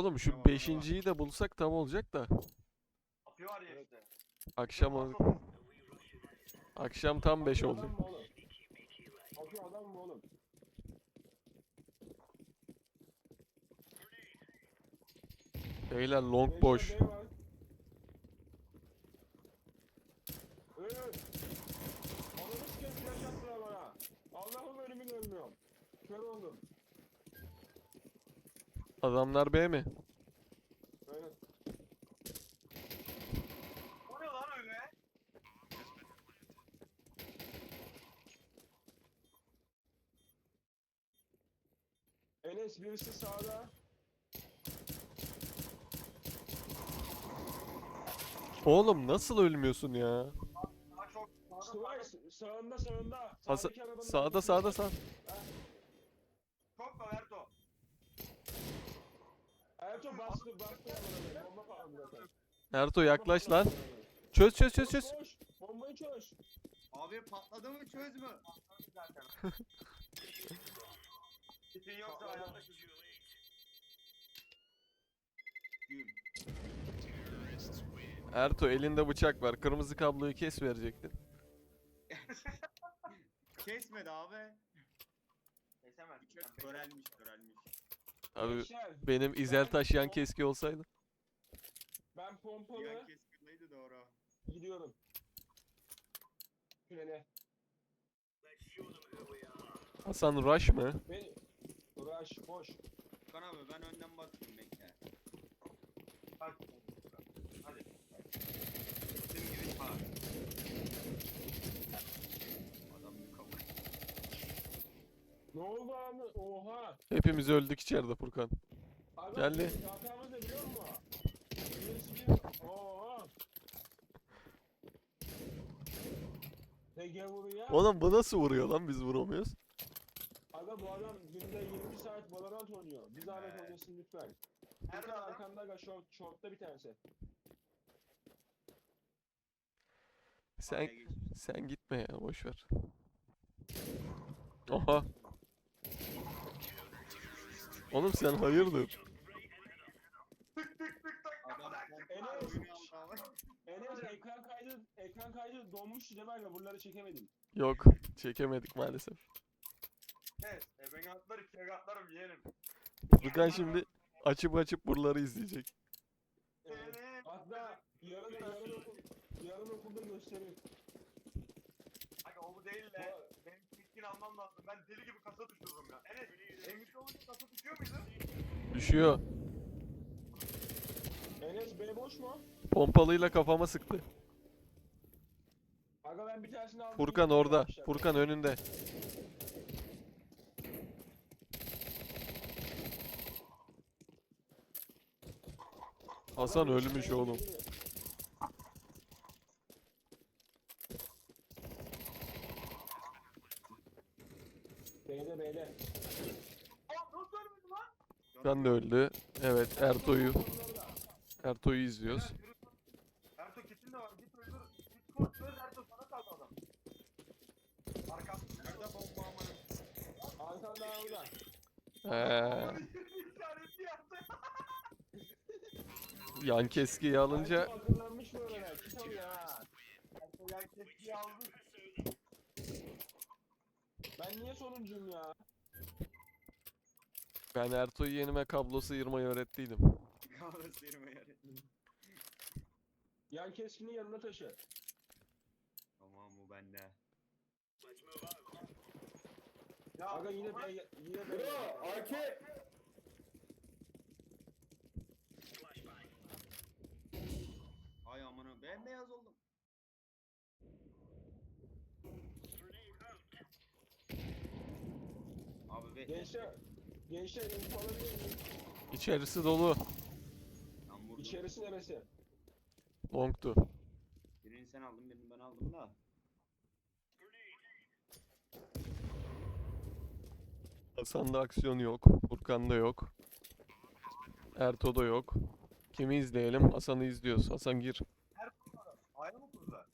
Oğlum şu Tamam, tamam. beşinciyi de bulsak tam olacak da. Kapı var ya işte. Akşam ol- akşam tam 5 Adam olacak. mı oğlum? Bakıyor adam mı oğlum? Beyler long boş. B var. Evet. Ananı sikeyim flash attılar bana. Allah'ım ölümü görmüyorum. Kör oldum. Adamlar B mi? O ne lan öyle? Enes birisi sağda. Oğlum nasıl ölmüyorsun ya? Daha çok sağda sağında sağında. Asa- Sağdaki arabanın Sağda sağda sağ. çok var Ertuğ. Ertuğ bastı bastı. Bomba patladı zaten. Yaklaş lan. patladı. Çöz çöz çöz çöz. koş. Bombayı çöz. Abi patladı mı çöz mü? Zaten. Tipin yoksa Güm. Erto elinde bıçak var. Kırmızı kabloyu kes verecektin. Kesmedi abi. kesemez. Körelmiş körelmiş. Abi Gençler, benim izel taşıyan keski olsaydı. ben pompalı Diğer keskinliydi doğru. gidiyorum. Tünele. Hasan Rush mı? Beni uğraş boş. Kan abi ben önden bakayım bekle. Hadi. Hadi. Bizim gibi var. Adam bir kafa. Ne oldu abi? Oha. Hepimiz öldük içeride Furkan. Adam Geldi. Ne biliyor musun? Birisi bir... Oha. Peki vuruyor. Oğlum bu nasıl vuruyor lan biz vuramıyoruz. Aga bu adam günde 20 saat Valorant oynuyor. Bir zahmet oynasın lütfen. Nerede Furkan adam? arkanda aga short, shortta bir tanesi. Sen sen gitme ya boş ver. Oha. Oğlum sen hayırdır? Enes. ekran kaydı, ekran kaydı donmuş aga? Buraları çekemedim. Yok çekemedik maalesef. Evet. E ben atlarım ikiye atlarım yeğenim. Furkan şimdi açıp açıp buraları izleyecek. Evet. Hatta yarın, yarın, okul, yarın okulda gösterir. Aga o bu değil de. Keskin almam lazım. Ben deli gibi kasa düşürürüm ya. Evet. Emekli olunca kasa düşüyor muydu? Düşüyor. Enes B boş mu? Pompalıyla kafama sıktı. Aga ben bir tanesini aldım. Furkan orada. Furkan önünde. Hasan ölmüş oğlum. geliyor. B'de B'de. Aa nasıl ölmedi lan? Furkan da öldü. Evet Erto'yu. Erto'yu izliyoruz. Ertuğ kesin de var. Git öldür. Git. Öl Ertuğ sana kaldı adam. Arkam. Nerede bomba amına? Arkanda orada. Ee, İşareti yaptı. yan keskiyi alınca akıllanmış bu arada. Kitabı ya. Ertuğ ya keskiyi aldı. Ben niye sonuncuyum ya? Ben Erto'yu yenime kablo sıyırmayı öğrettiydim. Kavga sıyırma yani. Yan keskini yanına taşı. Tamam bu bende. Ya Aga yine ama- B yine B. AK. Ay amına bembeyaz oldum. Abi be. Gençler Gençler info alabilir miyim? İçerisi dolu. Ben vurdum. İçerisi neresi? Long'tu. Birini sen aldın birini ben aldım da. Hasan'da aksiyon yok. Furkan'da yok. Erto'da yok. Kimi izleyelim? Hasan'ı izliyoruz. Hasan gir. Ayrı mı kurdular?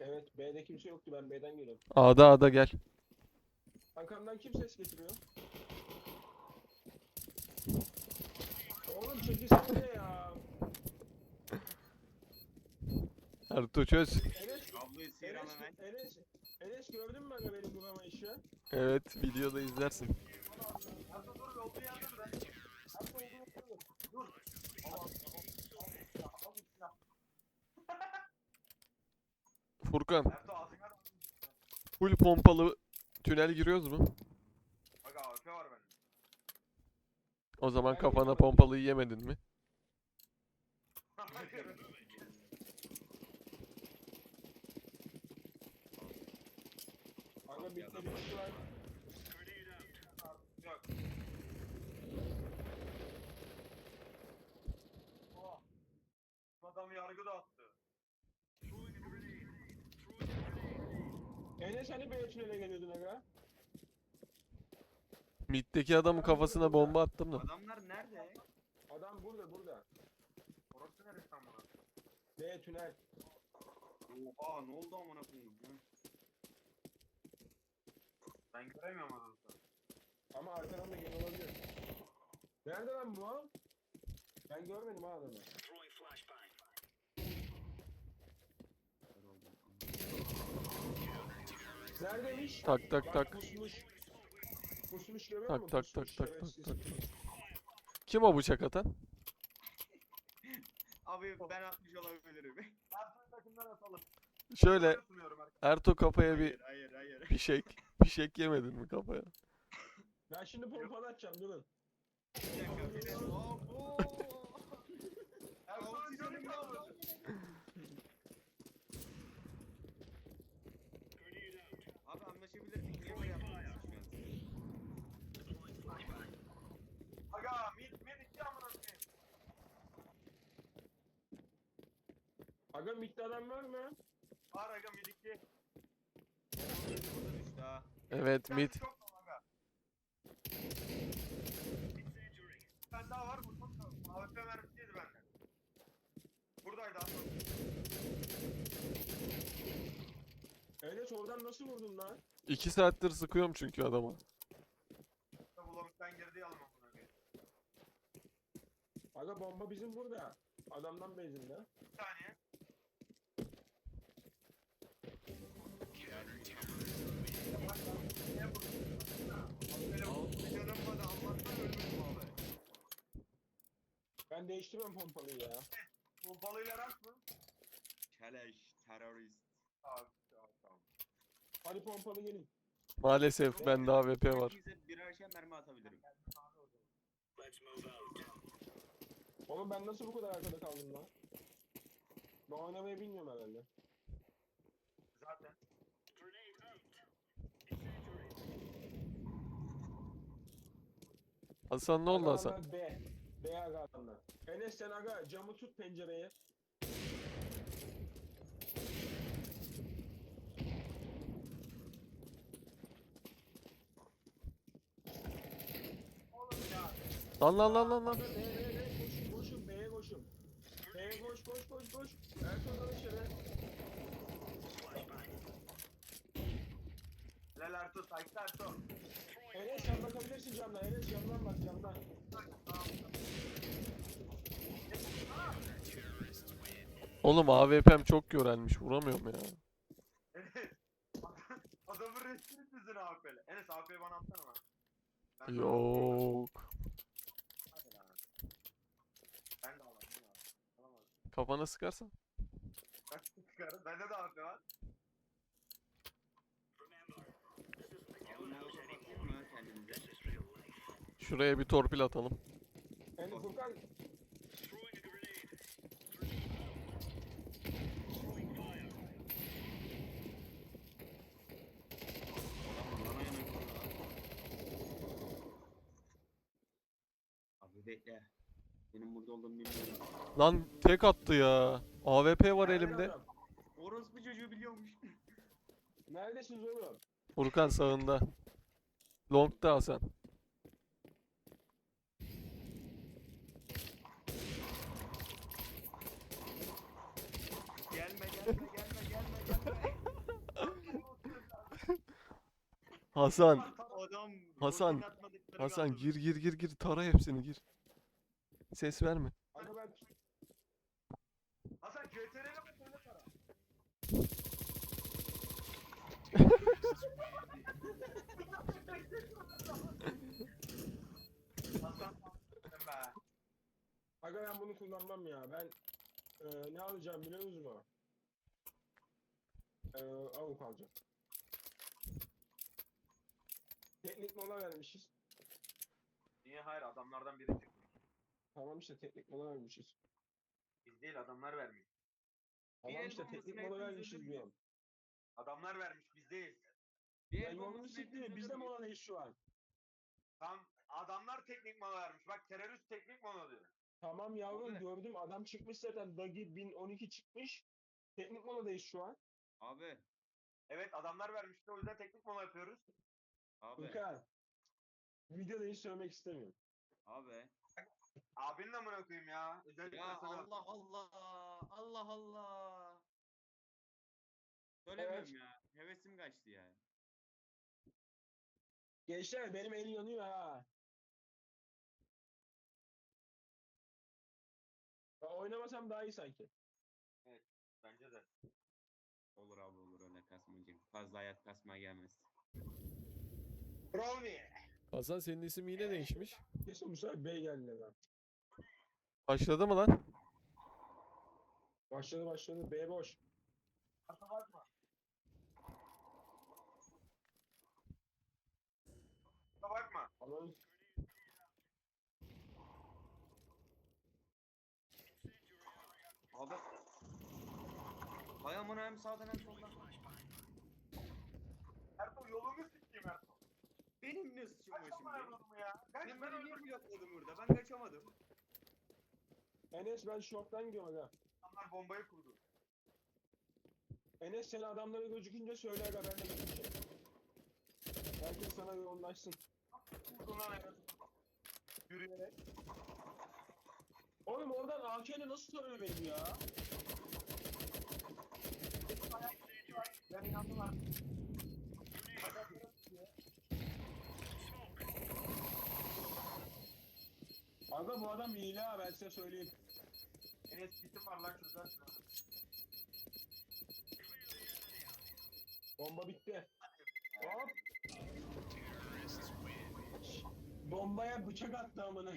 Evet B'de kimse yoktu ben B'den geliyorum. A'da A'da gel. Arkamdan kim ses getiriyor? Oğlum çekilsene ya. Ertuğ çöz. Enes, Ablayı sıyıran Enes, hemen. Enes, Enes gördün mü aga benim vuramayışı? Evet videoda izlersin. Furkan Ertuğ ağzına da full pompalı tünel giriyoruz mu? Bak AWP var bende. O zaman kafana pompalıyı yemedin mi? Adam yargı dağıttı. Enes hani B tünele geliyordun aga? Mid'deki adamın kafasına bomba attım da. Adamlar nerede? Adam burada burada. Orası neresi amına? B tünel. Oha ne oldu amına koyayım? Ha? Ben göremiyorum adamı. Ama arkadan da geliyor olabilir. Nerede lan bu? Ben görmedim ha adamı. Neredeymiş? Tak tak tak. Pusmuş. Pusmuş görüyor Tak musun? tak tak Pusmuş, tak tak şerefsiz. tak. Kim o bıçak atan? Abi ben atmış olabilirim. Ertuğ'un takımdan atalım. Şöyle. Erto kafaya bir Hayır hayır hayır. fişek. Fişek yemedin mi kafaya? Ben şimdi pompalı atacağım durun. Bir dakika bir dakika. Abo! Ertuğ'un canı kaldı. Abi anlaşabilir miyim? Niye böyle yapıyorsunuz şu an? Aga mid mid iki amına koyayım. Aga midde adam var mı? Var aga mid iki. Burada düştü ha. Evet mid. tane daha var da. AWP mermisiydi bende. Buradaydı aslında. Enes oradan nasıl vurdun lan? İki saattir sıkıyorum çünkü adama. Bulamıktan girdi almam koyayım. Aga bomba bizim burada. Adamdan bezinde. Bir saniye. Ben değiştirmem pompalıyı ya. bu balıyla rast mı? Keleş, terörist. Abi tamam tamam. Hadi pompalı gelin. Maalesef bende AWP var. Birer şey mermi atabilirim. Oğlum ben nasıl bu kadar arkada kaldım lan? Ben oynamayı bilmiyorum herhalde. Zaten. Hasan ne oldu Hasan? adamlar B. B aga adamlar. Enes sen aga camı tut pencereyi. Oğlum ya. Lan lan lan lan lan. Aga B B B koşun koşun B'ye koşun. B'ye koş koş koş koş. Ertuğrul dışarı. Lel Ertuğ, Saygı Ertuğ. Enes sen bakabilirsin camdan. Enes camdan bak camdan. Oğlum AWP'm çok görelmiş vuramıyorum ya. Enes. Adamın resmini çizdin AWP'le. Enes AWP'yi bana atsana lan. Ben de Yok. Hadi lan. Ben de alayım. Kafana sıkarsan. Bende de AWP var. Abi ne yapayım mı kendinize? Şuraya bir torpil atalım. Furkan. Abi bekle. Benim burada olduğumu bilmiyorum. Lan tek attı ya. AWP var elimde. Orospu çocuğu biliyormuş. Neredesiniz oğlum? Furkan sağında. Long'da Hasan. Hasan. Adam Hasan, Hasan gir gir gir gir tara hepsini gir. Ses verme. Aga ben Hasan CTRL'e bak öyle tara. Hasan be. Aga ben bunu kullanmam ya. Ben e, ne alacağım biliyor musunuz? E, avuk alacağım. Teknik mola vermişiz. Niye hayır adamlardan biri çıktı. Tamam işte teknik mola vermişiz. Biz değil adamlar vermiş. Tamam el işte teknik hepimiz mola vermişiz öldürdük. diyorum. Adamlar vermiş biz değil. Bir Ben el yolunu bombasını siktir. hepimiz Biz de öldürdük. moladayız şu an. Tam adamlar teknik mola vermiş. Bak terörist teknik mola diyor. Tamam yavrum Abi. gördüm adam çıkmış zaten Dagi 1012 çıkmış. Teknik moladayız şu an. Abi. Evet adamlar vermişti o yüzden teknik mola yapıyoruz. Abi. Furkan. Videoda hiç söylemek istemiyorum. Abi. Abinin amına koyayım ya. Özellikle Ya sana. Allah Allah. Allah Allah. Söylemiyorum ya. Hevesim kaçtı ya. Gençler benim elim yanıyor ha. Ben oynamasam daha iyi sanki. Bence de. Olur abi olur öyle kasmayacağım. Fazla hayat kasmaya gelmez. Brownie. Hasan senin isim yine değişmiş. Bu sefer bey geldi lan. Başladı mı lan? Başladı başladı B boş. Kusura bakma. Kusura bakma. Alalım. Abi. Hay amına hem sağdan hem soldan. Ertuğ yolunu sikeyim Ertuğ. Var Kaçma şimdi? Ertuğ'umu ya. Kaç ben beni niye öldürdüm. blokladım burada? Ben kaçamadım. Enes ben şoktan gidiyorum aga. Adamlar bombayı kurdu. Enes sen adamlara gözükünce söyle aga ben de gözükeceğim. Herkes sana yoğunlaşsın. Kurdu lan evet. Yürüyerek. Oğlum oradan AK'ni nasıl tanıyor benim ya? Ben inandım artık. Aga bu adam hile ha ben size söyleyeyim. Enes kitim var lan ha. Bomba bitti. Hop. Bombaya bıçak attı amına.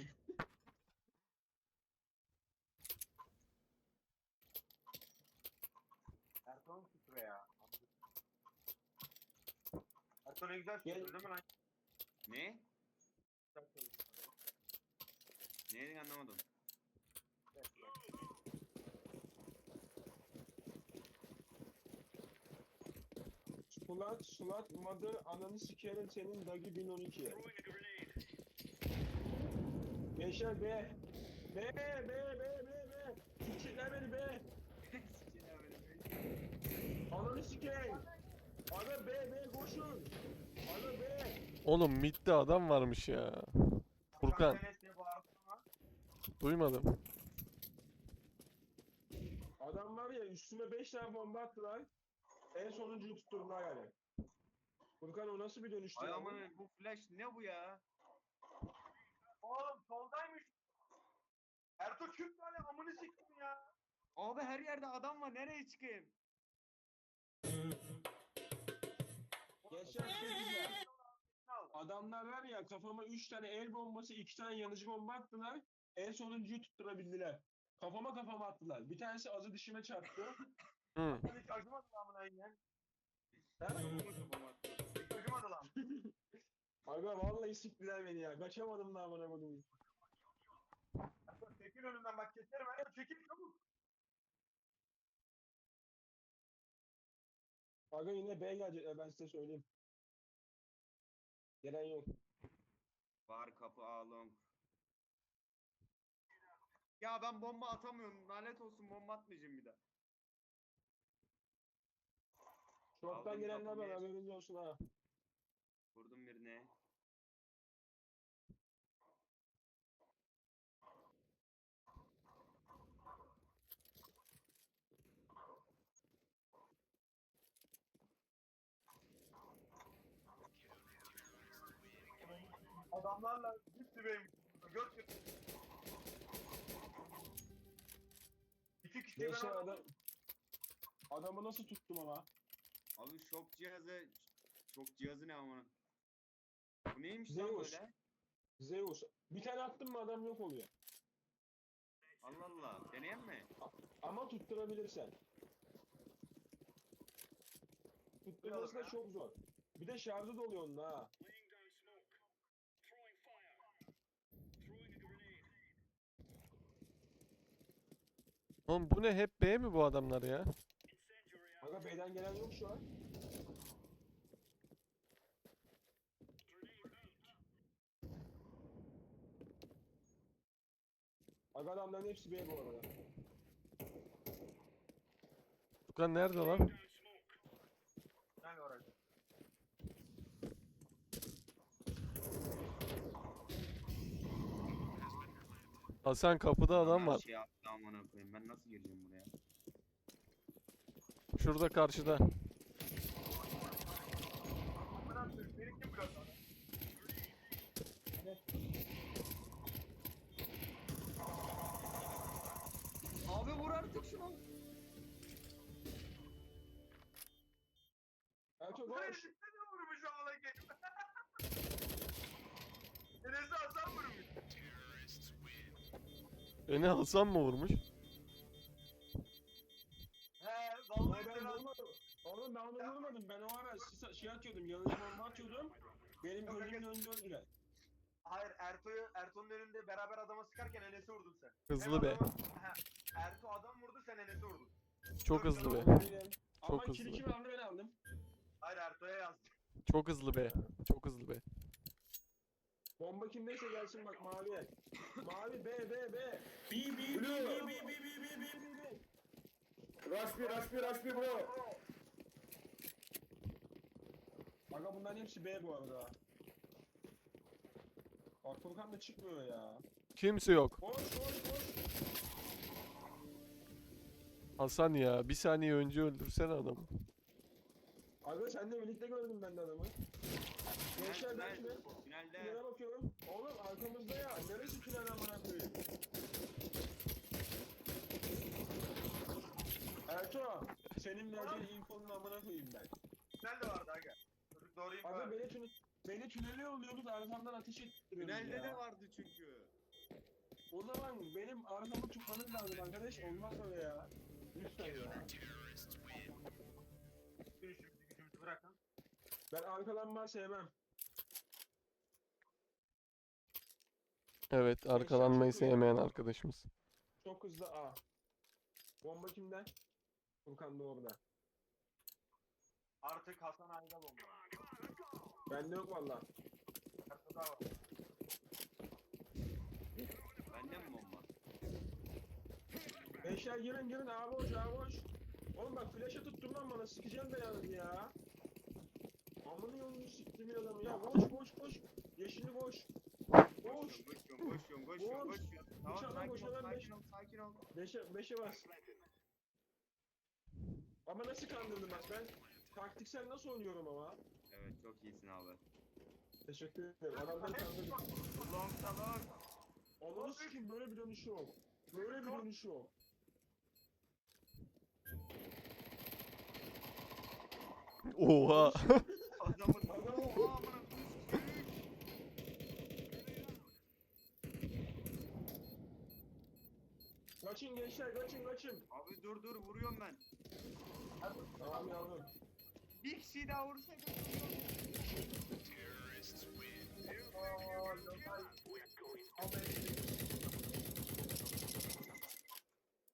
Ertuğ'un küfür ya. Ertuğ ne güzel Gel. söylüyor değil mi lan? Ne? Güzel söylüyor. Ne dedin anlamadım. Sulat, sulat, mother, ananı sikerim senin Dagi 1012. Gençler B. B, B, B, B, B. Sikirler beni B. Ananı sikeyim. Ana B, B koşun. Ana B. Oğlum midde adam varmış ya. Furkan Enes diye bağırdın ama. Duymadım. Adam var ya üstüme 5 tane bomba attılar. En sonuncuyu tutturdular yani. Furkan o nasıl bir dönüştü Ay ya? aman bu flash ne bu ya? Oğlum soldaymış. Ertuğ küp tane amını siktim ya. Abi her yerde adam var nereye çıkayım? Bir şey diyeceğim. Adamlar var ya kafama 3 tane el bombası 2 tane yanıcı bomba attılar. En sonuncuyu tutturabildiler. Kafama kafama attılar. Bir tanesi azı dişime çarptı. Hı. Hiç acımadı lan ya. Ha? Hiç acımadı lan. Aga vallahi siktiler beni ya. Kaçamadım da amına koyayım. Ertuğ çekil önümden bak keserim. Ertuğ çekil çabuk. Aga yine B gelecekler ben size söyleyeyim. Gelen yok. Var kapı along. Ya ben bomba atamıyorum. Lanet olsun bomba atmayacağım bir daha. Şorttan Aldım gelenler var kapıyı. haberiniz olsun ha. Vurdum birine. Adamlarla gitti benim. Göt göt. İki kişiyi ben adam, adamı nasıl tuttum ama? Abi şok cihazı şok cihazı ne amına? Bu neymiş lan Zeus. böyle? Zeus. Bir tane attın mı adam yok oluyor. Allah Allah. Deneyen mi? Ama tutturabilirsen. Tutturması da çok zor. Bir de şarjı doluyor onun ha. Oğlum bu ne hep B mi bu adamlar ya? Aga B'den gelen yok şu an. Aga adamların hepsi B bu arada. Furkan nerede lan? Hasan kapıda adam var. Şey yaptı amına koyayım. Ben nasıl gireceğim buraya? Şurada karşıda. Abi vur artık şunu. Buraya boş. ne vurmuş amına koyayım? Enes'i Hasan vurmuş. Beni Hasan mı vurmuş? He vallahi ben sen vurmadım. Oğlum ben onu vurmadım. Ben o ara sis- şey atıyordum. Yanıcı bomba atıyordum. Benim Yok, gözümün önünde öldüler. Hayır Ertuğ'u Ertuğ'un önünde beraber adama sıkarken Enes'i vurdun sen. Hızlı Hem be. He, Ertuğ adam vurdu sen Enes'i vurdun. Çok hızlı be. Benim. Ama Çok ikili hızlı. kim aldı ben aldım. Hayır Ertuğ'a yazdı. Çok hızlı be. Çok hızlı be. Bomba kimdeyse gelsin bak maviye. Mavi B B B. B, B, B, B, B, B, B, B, B. Rush me, rush me, rush me bro. Aga bunların hepsi B bu arada. Bak Furkan da çıkmıyor ya. Kimse yok. Koş koş koş. Hasan ya bir saniye önce öldürsene adamı. Aga sen de birlikte gördüm ben de adamı. Gençler ben kime? tünelde. Tünele bakıyorum. Oğlum arkamızda ya. Neresi tünel amına koyayım? Ertuğ, senin verdiğin infonun amına koyayım ben. Sen de vardı aga. Doğru info verdi. beni, tünel, beni tünele yolluyoruz arkamdan ateş ettiriyoruz Tünelde ya. de vardı çünkü. O zaman benim arkamı tutmanız lazım arkadaş. Olmaz öyle ya. Lütfen ya. Bütün işimizi gücümüzü bırakın. Ben arkalanma sevmem. Evet arkalanmayı sevmeyen arkadaşımız. Çok hızlı A. Bomba kimden? Furkan da orada. Artık Hasan Ayda bomba. Bende yok valla. Ertuğ'da var. Bende mi bomba? Gençler girin girin A boş A boş. Oğlum bak flash'e tuttum lan bana sikeceğim belanı ya. Amını yolunu siktim ya adamı ya. Koş koş koş. Yeşilli koş. Koş. Koşuyorum, koşuyorum, koşuyorum, Koş. koşuyorum. Koş Tamam, adam, sakin koş ol, adam, sakin ol, sakin ol. Beşe, beşe bas. Ama nasıl kandırdım bak ben taktiksel nasıl oynuyorum ama. Evet, çok iyisin abi. Teşekkür ederim. Adamdan kandırdım. Long salon. Ananı sikeyim böyle bir dönüşü yok. Böyle bir dönüşü yok. Oha. Adamın Adam- Oha, amına koyayım. Kaçın gençler kaçın kaçın. Abi dur dur vuruyorum ben. Tamam yavrum. Bir kişi daha vursa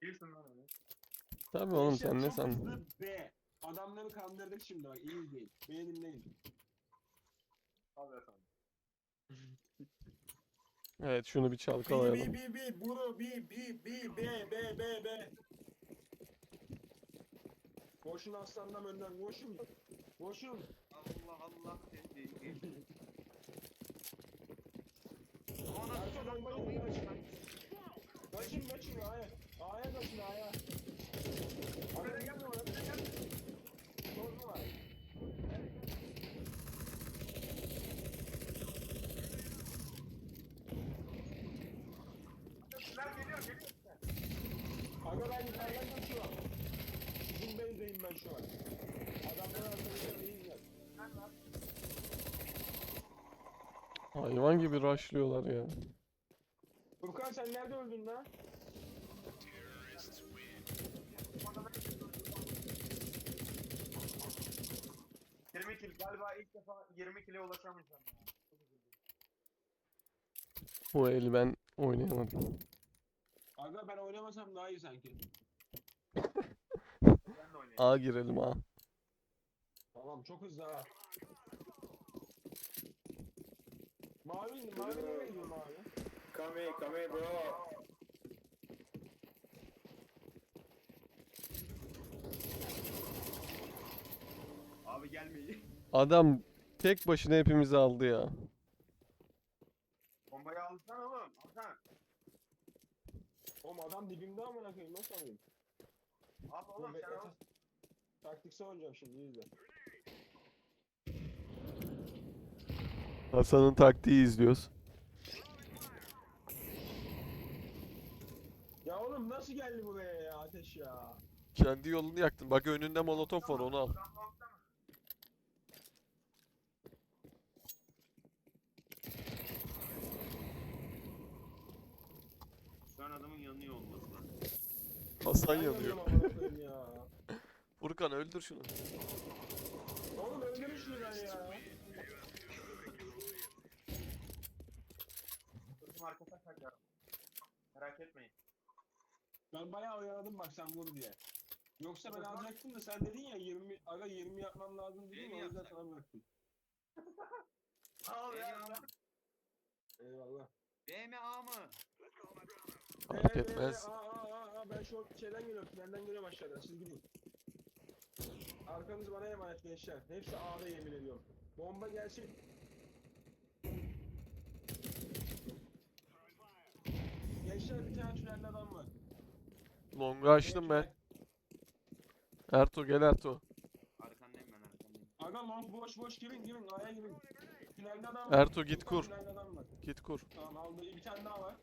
Değilsin lan. Tabii oğlum sen ne sandın? B. Adamları kandırdık şimdi bak iyi izleyin. Beni dinleyin. Hadi efendim. Evet şunu bir çalkalayalım. Bi bi bi buru bi bi bi be be be be. Koşun aslanım önden koşun. Koşun. Allah Allah dedi. Ona Arkadan bakın. Kaçın kaçın aya. Aya kaçın aya. Ben şu an. Adamlar arkadaşlar değiller. Hayvan gibi rushlıyorlar ya. Furkan sen nerede öldün lan? Yirmi kill galiba ilk defa 20 kill'e ulaşamayacağım. Bu eli ben oynayamadım. Aga ben oynamasam daha iyi sanki. A girelim A. Tamam çok hızlı ha. Mavi, mavi nereye gidiyor mavi? Come here, come here, bro. Abi gelmeyin. Adam tek başına hepimizi aldı ya. Bombayı alsana oğlum. Alsana. Oğlum adam dibimde amına koyayım nasıl alayım? Al Dur oğlum sen al. Ta- taktiksel oynayacağım şimdi izle. Hasan'ın taktiği izliyoruz. Ya oğlum nasıl geldi buraya ya ateş ya? Kendi yolunu yaktın. Bak önünde molotof var onu al. Şu an adamın yanıyor olması lazım. Hasan yanıyor. yanıyorum amına koyayım ya. Furkan öldür şunu. Oğlum öldürün şunu ben ya. Arkasına kaçar. Merak etmeyin. Ben bayağı oyaladım bak sen vur diye. Yoksa ben alacaktım da sen dedin ya 20 aga 20 yapmam lazım dedin 20 ya o yüzden sana bıraktım. Al ya. Eyvallah. Eyvallah. B mi A mı? Fark Ee, etmez. Aa, aa, aa, ben şu şeyden geliyorum, benden geliyorum aşağıdan, siz gidin. Arkanız bana emanet gençler. Hepsi A'da yemin ediyorum. Bomba gelsin. Gençler bir tane tünelde adam var. Long'u açtım ben. Erto gel Erto. Arkandayım ben arkandayım. Aga long boş boş girin girin A'ya girin. Tünelde adam var. Erto git kur. Tünelde adam var. Git kur. Tamam aldı. Bir tane daha var.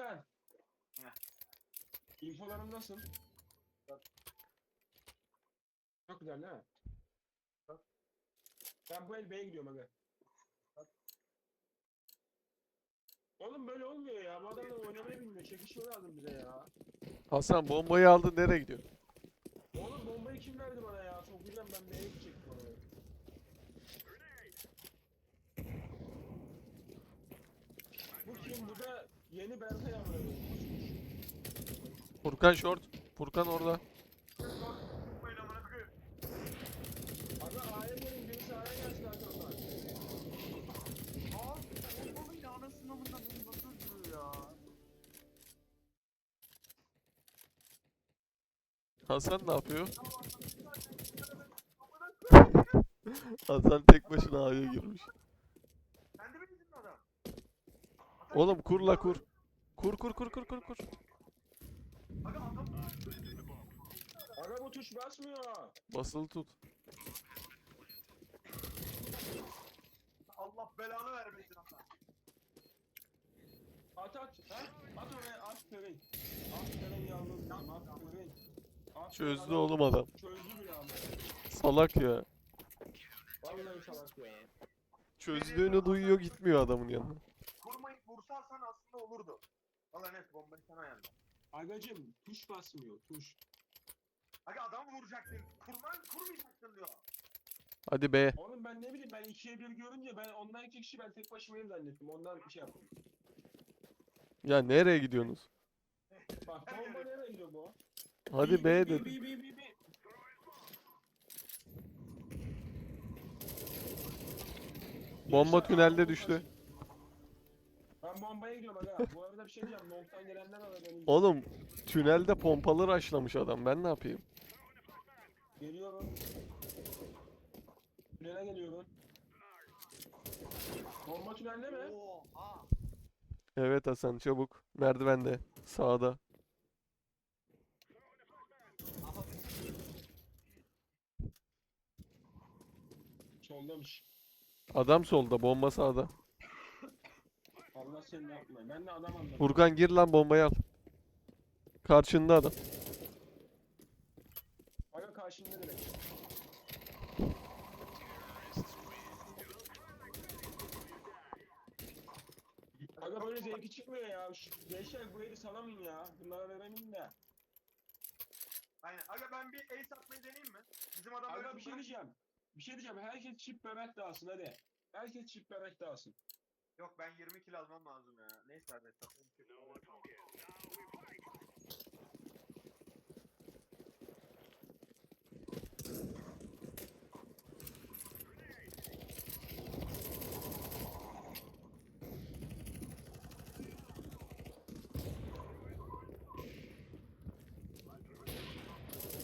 Furkan. Heh. İnfolarım nasıl? Çok güzel değil mi? Ben bu el B'ye gidiyorum aga. Oğlum böyle olmuyor ya. Bu adamlar oynamayı bilmiyor. Çekişme lazım bize ya. Hasan bombayı aldı nereye gidiyor? Oğlum bombayı kim verdi bana ya? Çok güzel ben B'ye gidecektim oraya. Bu kim? Bu da yeni Berkay amına koyayım. Furkan short. Furkan orada. Oyun amına koyayım. Aga A'ya gelin birisi A'ya gelsin arkamdan. Aa, oğlum ya anasını amına bunu nasıl öldürüyor ya? Hasan ne yapıyor? Hasan tek başına A'ya girmiş. Oğlum kur la kur. Kur kur kur kur kur kur. Aga adam Aga bu tuş basmıyor. Basılı tut. Allah belanı vermesin Allah. At at. Ha? At oraya at Ferin. At Ferin yavrum. At Ferin. At Çözdü Ferin. oğlum adam. Çözdü bile ama. Salak ya. Vallahi salak ya. Çözdüğünü duyuyor gitmiyor adamın yanına. Kurmayı vursalsan aslında olurdu. Valla net bombayı sana ayarla. Agacım tuş basmıyor tuş. Aga adam vuracaktın. Kurman kurmayacaktın diyor. Hadi be. Oğlum ben ne bileyim ben ikiye bir görünce ben ondan iki kişi ben tek başımayım zannettim. Ondan bir şey yaptım. Ya nereye gidiyorsunuz? Bak bomba nereye gidiyor bu? Hadi be bi, dedim. bi, bi, bi, bi. Bomba tünelde düştü. Ben bombaya gidiyorum aga. Bu arada bir şey diyeceğim. Long'tan gelenler var benim. Oğlum tünelde pompalı raşlamış adam. Ben ne yapayım? Geliyorum. Tünele geliyorum. Bomba tünelde mi? Oha. Evet Hasan çabuk. Merdivende. Sağda. Aha Soldaymış. Adam solda, bomba sağda. Allah seni ne yapma. Ben de adam anladım. Furkan gir lan bombayı al. Karşında adam. Aga karşında demek? Aga böyle zevki çıkmıyor ya. Şu Gençler bu eli salamayın ya. Bunlara verelim de. Aynen. Aga ben bir ace atmayı deneyeyim mi? Bizim adam böyle Aga bir şey diyeceğim. Bir şey diyeceğim. Herkes çift bebek dağılsın hadi. Herkes çift bebek dağılsın. Yok ben 20 kill almam lazım ya. Neyse abi. satayım.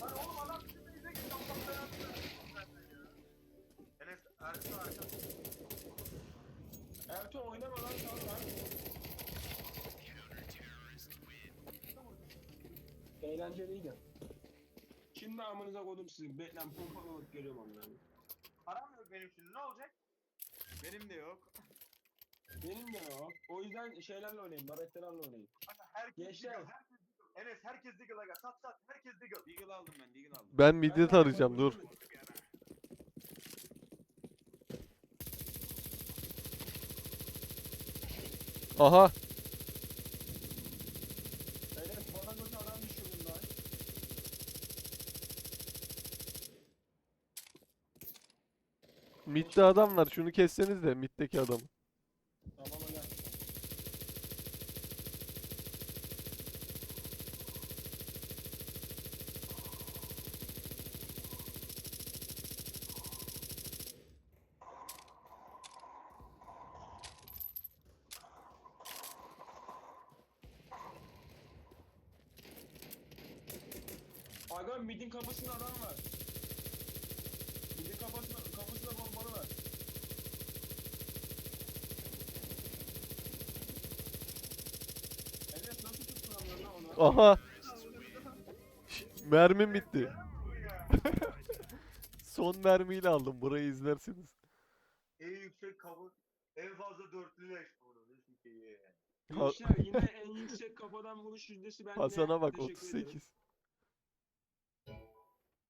Lan oğlum adam bizim bize gitti. Allah belanı versin. Enes arka arka. Ertuğ oynama lan sağ lan. Eğlenceliydi. Şimdi amınıza koydum sizin. Beklen pompalı alıp geliyorum onları. Param yok benim şimdi ne olacak? Benim de yok. Benim de yok. O yüzden şeylerle oynayayım. Baretlerle oynayayım. Aga herkes Gençler. Deagle, herkes Deagle. Enes herkes Deagle aga sat sat herkes Deagle. Deagle aldım ben, Deagle aldım. Ben midye tarayacağım dur. Aha. Evet bana götü adam düşüyor bunlar. Midde adam var. Şunu kesseniz de middeki adamı. Tamam aga. Aga midin kapısında adam var. Midin kapısında, kapısında bombalı var. Evet nasıl tuttun lan onu? Aha. Mermim bitti. Son mermiyle aldım. Burayı izlersiniz. En yüksek kabul. En fazla dörtlü leş. Onu ne sikeyim. Ha- Gençler yine en yüksek kafadan vuruş yüzdesi bende. Hasan'a bak Teşekkür ederim. 38.